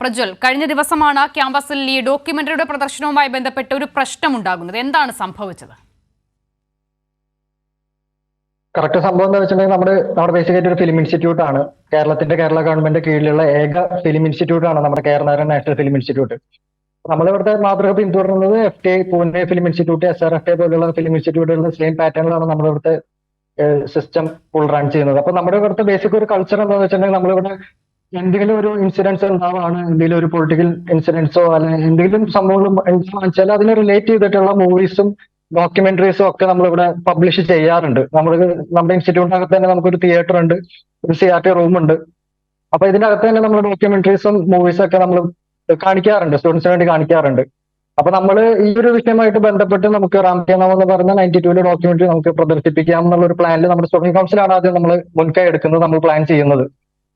പ്രജ്വൽ കഴിഞ്ഞ ദിവസമാണ് ക്യാമ്പസിൽ ഈ ഡോക്യുമെന്ററിയുടെ പ്രദർശനവുമായി ബന്ധപ്പെട്ട് ഒരു പ്രശ്നമുണ്ടാകുന്നത്. എന്താണ് സംഭവിച്ചത്? കറക്റ്റ് സംഭവം എന്താ വെച്ചിട്ടുണ്ടെങ്കിൽ നമ്മുടെ നമ്മുടെ ബേസിക്കായിട്ട് ഒരു ഫിലിം ഇൻസ്റ്റിറ്റ്യൂട്ട് ആണ്. കേരളത്തിന്റെ കേരള ഗവൺമെന്റ് കീഴിലുള്ള ഏക ഫിലിം ഇൻസ്റ്റിറ്റ്യൂട്ട് ആണ് നമ്മുടെ കേരളാരൻ നാഷണൽ ഫിലിം ഇൻസ്റ്റിറ്റ്യൂട്ട് നമ്മളിവിടുത്തെ മാതൃക പിന്തുടരുന്നത് F T I Pune film institute S R F T പോലുള്ള ഫിലിം ഇൻസ്റ്റിറ്റ്യൂട്ടുകളുടെ സെയിം പാറ്റേണിലാണ് നമ്മളിവിടുത്തെ സിസ്റ്റം ഫുൾ റൺ ചെയ്യുന്നത്. അപ്പൊ നമ്മുടെ ഇവിടുത്തെ ബേസിക് ഒരു കൾച്ചർ എന്താണെന്ന് വെച്ചിട്ടുണ്ടെങ്കിൽ നമ്മളിവിടെ എന്തെങ്കിലും ഒരു ഇൻസിഡൻസ് ഉണ്ടാവാണ് എന്തെങ്കിലും ഒരു പൊളിറ്റിക്കൽ ഇൻസിഡൻസോ അല്ലെങ്കിൽ എന്തെങ്കിലും സംഭവങ്ങളും വെച്ചാൽ അതിനെ റിലേറ്റ് ചെയ്തിട്ടുള്ള മൂവീസും ഡോക്യുമെന്ററീസും ഒക്കെ നമ്മൾ ഇവിടെ പബ്ലിഷ് ചെയ്യാറുണ്ട്. നമ്മൾ നമ്മുടെ ഇൻസ്റ്റിറ്റ്യൂട്ടിനകത്ത് തന്നെ നമുക്കൊരു തിയേറ്റർ ഉണ്ട് ഒരു സി ആർ ടി റൂം ഉണ്ട്. അപ്പൊ ഇതിനകത്ത് തന്നെ നമ്മൾ ഡോക്യുമെന്ററീസും മൂവീസും ഒക്കെ നമ്മൾ കാണിക്കാറുണ്ട് സ്റ്റുഡൻസിന് വേണ്ടി കാണിക്കാറുണ്ട്. അപ്പൊ നമ്മൾ ഈ ഒരു വിഷയമായിട്ട് ബന്ധപ്പെട്ട് നമുക്ക് റാംകേനാം എന്ന് പറഞ്ഞ നയന്റി ടുവിലെ ഡോക്യുമെന്ററി നമുക്ക് പ്രദർശിപ്പിക്കാം എന്നുള്ള ഒരു പ്ലാനിൽ നമ്മുടെ സ്റ്റുഡന്റ് കൗൺസിലാണ് ആദ്യം നമ്മൾ മുൻകൈ എടുക്കുന്നത് നമ്മൾ പ്ലാൻ ചെയ്യുന്നത്.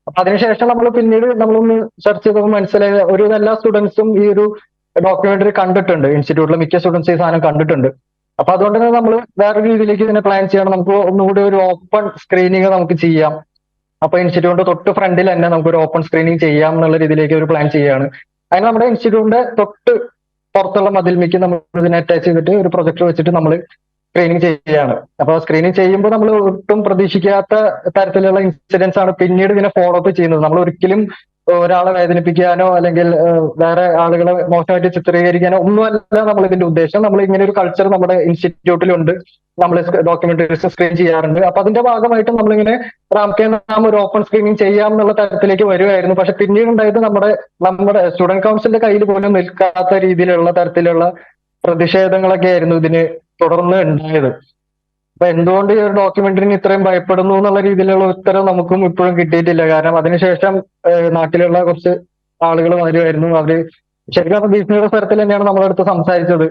അപ്പൊ അതിനുശേഷം നമ്മൾ പിന്നീട് നമ്മളൊന്ന് സെർച്ച് ചെയ്തപ്പോൾ മനസ്സിലായത് ഒരു എല്ലാ സ്റ്റുഡൻസും ഈ ഒരു ഡോക്യുമെന്ററി കണ്ടിട്ടുണ്ട്. ഇൻസ്റ്റിറ്റ്യൂട്ടിലെ മിക്ക സ്റ്റുഡൻസ് ഈ സാധനം കണ്ടിട്ടുണ്ട്. അപ്പൊ അതുകൊണ്ട് തന്നെ നമ്മൾ വേറെ രീതിയിലേക്ക് ഇതിനെ പ്ലാൻ ചെയ്യണം. നമുക്ക് ഒന്നുകൂടി ഒരു ഓപ്പൺ സ്ക്രീനിങ് നമുക്ക് ചെയ്യാം. അപ്പൊ ഇൻസ്റ്റിറ്റ്യൂട്ടിന്റെ തൊട്ട് ഫ്രണ്ടിൽ തന്നെ നമുക്ക് ഒരു ഓപ്പൺ സ്ക്രീനിങ് ചെയ്യാം എന്നുള്ള രീതിയിലേക്ക് ഒരു പ്ലാൻ ചെയ്യാണ്. അതിന് നമ്മുടെ ഇൻസ്റ്റിറ്റ്യൂട്ടിന്റെ തൊട്ട് പുറത്തുള്ള മതിൽമിക്ക് നമ്മൾ ഇതിനെ അറ്റാച്ച് ചെയ്തിട്ട് ഒരു പ്രൊജക്ടർ വെച്ചിട്ട് നമ്മൾ സ്ക്രീനിങ് ചെയ്യാണ്. അപ്പൊ സ്ക്രീനിങ് ചെയ്യുമ്പോൾ നമ്മൾ ഒട്ടും പ്രതീക്ഷിക്കാത്ത തരത്തിലുള്ള ഇൻസിഡൻസ് ആണ് പിന്നീട് ഇതിനെ ഫോളോ അപ്പ് ചെയ്യുന്നത്. നമ്മൾ ഒരിക്കലും ഒരാളെ വേദനിപ്പിക്കാനോ അല്ലെങ്കിൽ വേറെ ആളുകളെ മോശമായിട്ട് ചിത്രീകരിക്കാനോ ഒന്നുമല്ല നമ്മൾ ഇതിന്റെ ഉദ്ദേശം. നമ്മൾ ഇങ്ങനെ ഒരു കൾച്ചർ നമ്മുടെ ഇൻസ്റ്റിറ്റ്യൂട്ടിലുണ്ട് നമ്മൾ ഡോക്യുമെന്ററീസ് സ്ക്രീൻ ചെയ്യാറുണ്ട്. അപ്പൊ അതിന്റെ ഭാഗമായിട്ട് നമ്മളിങ്ങനെ റാംകെ നാം ഒരു ഓപ്പൺ സ്ക്രീനിങ് ചെയ്യാം എന്നുള്ള തരത്തിലേക്ക് വരുമായിരുന്നു പക്ഷെ പിന്നീട് ഉണ്ടായത് നമ്മുടെ നമ്മുടെ സ്റ്റുഡന്റ് കൗൺസിലിന്റെ കയ്യിൽ പോലും നിൽക്കാത്ത രീതിയിലുള്ള തരത്തിലുള്ള പ്രതിഷേധങ്ങളൊക്കെ ആയിരുന്നു ഇതിന് തുടർന്ന് ഉണ്ടായത്. അപ്പൊ എന്തുകൊണ്ട് ഈ ഒരു ഡോക്യുമെന്ററിന് ഇത്രയും ഭയപ്പെടുന്നു എന്നുള്ള രീതിയിലുള്ള ഉത്തരം നമുക്കും ഇപ്പോഴും കിട്ടിയിട്ടില്ല. കാരണം അതിനുശേഷം നാട്ടിലുള്ള കുറച്ച് ആളുകൾ വരുമായിരുന്നു അവർ ശരിക്കും ഭീഷണിയുടെ സ്ഥലത്തിൽ തന്നെയാണ് നമ്മളടുത്ത് സംസാരിച്ചത്.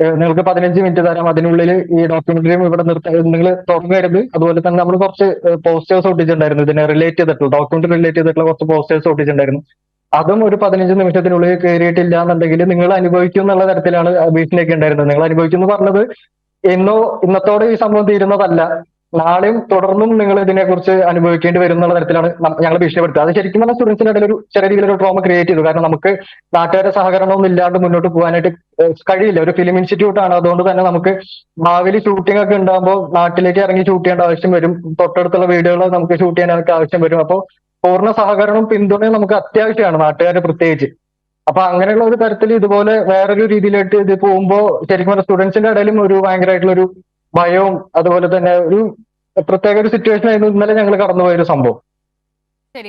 നിങ്ങൾക്ക് പതിനഞ്ച് മിനിറ്റ് തരാം. അതിനുള്ളിൽ ഈ ഡോക്യുമെന്ററിയും ഇവിടെ നിർത്ത. നിങ്ങൾ തുടങ്ങരുത്. അതുപോലെ തന്നെ നമ്മൾ കുറച്ച് പോസ്റ്റേഴ്സ് ഒട്ടിച്ചിട്ടുണ്ടായിരുന്നു. ഇതിനെ റിലേറ്റ് ചെയ്തിട്ടുള്ള ഡോക്യുമെന്ററി റിലേറ്റ് ചെയ്തിട്ടുള്ള കുറച്ച് പോസ്റ്റേഴ്സ് ഒട്ടിച്ചിട്ടുണ്ടായിരുന്നു. അതും ഒരു പതിനഞ്ച് നിമിഷത്തിനുള്ളിൽ കയറിയിട്ടില്ല എന്നുണ്ടെങ്കിൽ നിങ്ങൾ അനുഭവിക്കും എന്നുള്ള തരത്തിലാണ് ഭീഷണിയൊക്കെ ഉണ്ടായിരുന്നത്. നിങ്ങൾ അനുഭവിക്കും എന്ന് പറഞ്ഞത് എന്നോ ഇന്നത്തോടെ ഈ സംഭവം തീരുന്നതല്ല. നാളെയും തുടർന്നും നിങ്ങൾ ഇതിനെക്കുറിച്ച് അനുഭവിക്കേണ്ടി വരും എന്നുള്ള തരത്തിലാണ് ഞങ്ങൾ ഭീഷണിപ്പെടുത്തുക. അത് ശരിക്കും പറഞ്ഞാൽ സ്റ്റുഡൻസിന്റെ ഇടയിൽ ഒരു ചെറിയ രീതിയിലൊരു ട്രോമ ക്രിയേറ്റ് ചെയ്തു. കാരണം നമുക്ക് നാട്ടുകാരുടെ സഹകരണമൊന്നും ഇല്ലാണ്ട് മുന്നോട്ട് പോകാനായിട്ട് കഴിയില്ല. ഒരു ഫിലിം ഇൻസ്റ്റിറ്റ്യൂട്ട് ആണ്. അതുകൊണ്ട് തന്നെ നമുക്ക് ഭാവിയിൽ ഷൂട്ടിംഗ് ഒക്കെ ഉണ്ടാകുമ്പോൾ നാട്ടിലേക്ക് ഇറങ്ങി ഷൂട്ട് ചെയ്യേണ്ട ആവശ്യം വരും. തൊട്ടടുത്തുള്ള വീടുകൾ നമുക്ക് ഷൂട്ട് ചെയ്യാനൊക്കെ ആവശ്യം വരും. അപ്പോൾ പൂർണ സഹകരണവും പിന്തുണയും നമുക്ക് അത്യാവശ്യമാണ് നാട്ടുകാരെ പ്രത്യേകിച്ച്. അപ്പൊ അങ്ങനെയുള്ള ഒരു തരത്തിൽ ഇതുപോലെ വേറൊരു രീതിയിലായിട്ട് ഇത് പോകുമ്പോൾ ശരിക്കും പറഞ്ഞാൽ സ്റ്റുഡൻസിന്റെ ഇടയിലും ഒരു ഭയങ്കരമായിട്ടുള്ള ഒരു ഭയവും അതുപോലെ തന്നെ ഒരു പ്രത്യേക ഒരു സിറ്റുവേഷൻ ആയിരുന്നു ഇന്നലെ ഞങ്ങൾ കടന്നുപോയ ഒരു സംഭവം.